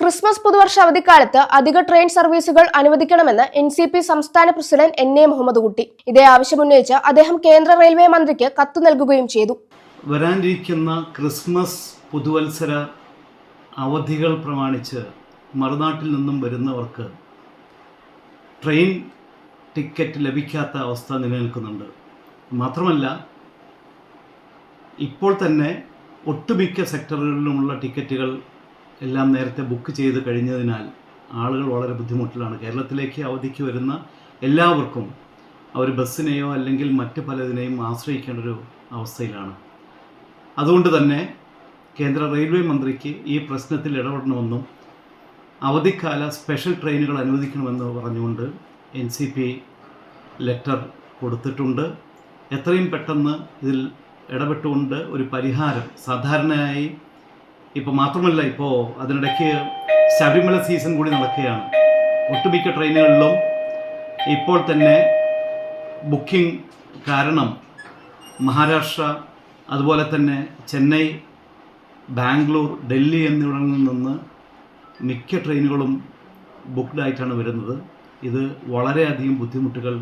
Christmas പുതുവർഷ അവധിക്കാലത്ത് അധിക train സർവീസുകൾ അനുവദിക്കണമെന്ന് എൻ സി പി സംസ്ഥാന president N A Muhammad Kutty. ഇതേ ആവശ്യമുന്നയിച്ച് അദ്ദേഹം കേന്ദ്ര റെയിൽവേ മന്ത്രിക്ക് കത്ത് നൽകുകയും ചെയ്തു. വരാനിരിക്കുന്ന ക്രിസ്മസ് പുതുവത്സര അവധികൾ പ്രമാണിച്ച് മറുനാട്ടിൽ നിന്നും വരുന്നവർക്ക് ട്രെയിൻ ടിക്കറ്റ് ലഭിക്കാത്ത അവസ്ഥ നിലനിൽക്കുന്നുണ്ട്. മാത്രമല്ല ഇപ്പോൾ തന്നെ ഒട്ടുമിക്ക സെക്ടറുകളിലുമുള്ള ടിക്കറ്റുകൾ എല്ലാം നേരത്തെ ബുക്ക് ചെയ്ത് കഴിഞ്ഞതിനാൽ ആളുകൾ വളരെ ബുദ്ധിമുട്ടിലാണ്. കേരളത്തിലേക്ക് അവധിക്ക് വരുന്ന എല്ലാവർക്കും അവർ ബസ്സിനെയോ അല്ലെങ്കിൽ മറ്റ് പലതിനെയും ആശ്രയിക്കേണ്ട ഒരു അവസ്ഥയിലാണ്. അതുകൊണ്ട് തന്നെ കേന്ദ്ര റെയിൽവേ മന്ത്രിക്ക് ഈ പ്രശ്നത്തിൽ ഇടപെടണമെന്നും അവധിക്കാല സ്പെഷ്യൽ ട്രെയിനുകൾ അനുവദിക്കണമെന്ന് പറഞ്ഞുകൊണ്ട് എൻ സി പി ലെറ്റർ കൊടുത്തിട്ടുണ്ട്. എത്രയും പെട്ടെന്ന് ഇതിൽ ഇടപെട്ടുകൊണ്ട് ഒരു പരിഹാരം സാധാരണയായി ഇപ്പോൾ മാത്രമല്ല ഇപ്പോൾ അതിനിടയ്ക്ക് ശബരിമല സീസൺ കൂടി നടക്കുകയാണ്. ഒട്ടുമിക്ക ട്രെയിനുകളിലും ഇപ്പോൾ തന്നെ ബുക്കിംഗ് കാരണം മഹാരാഷ്ട്ര അതുപോലെ തന്നെ ചെന്നൈ ബാംഗ്ലൂർ ഡൽഹി എന്നിവിടങ്ങളിൽ നിന്ന് മിക്ക ട്രെയിനുകളും ബുക്ക്ഡ് ആയിട്ടാണ് വരുന്നത്. ഇത് വളരെയധികം ബുദ്ധിമുട്ടുകൾ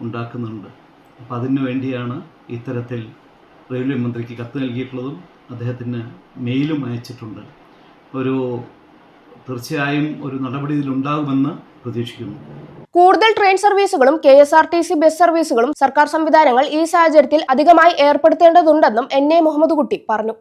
ഉണ്ടാക്കുന്നുണ്ട്. അപ്പോൾ അതിനു വേണ്ടിയാണ് ഇത്തരത്തിൽ റെയിൽവേ മന്ത്രിക്ക് കത്ത് നൽകിയിട്ടുള്ളതും അദ്ദേഹത്തിന് മെയിലും അയച്ചിട്ടുണ്ട്. ഒരു തീർച്ചയായും ഒരു നടപടി ഇതിലുണ്ടാകുമെന്ന് പ്രതീക്ഷിക്കുന്നു. കൂടുതൽ ട്രെയിൻ സർവീസുകളും K S R T C bus സർവീസുകളും സർക്കാർ സംവിധാനങ്ങൾ ഈ സാഹചര്യത്തിൽ അധികമായി ഏർപ്പെടുത്തേണ്ടതുണ്ടെന്നും എൻ എ മുഹമ്മദ് കുട്ടി പറഞ്ഞു.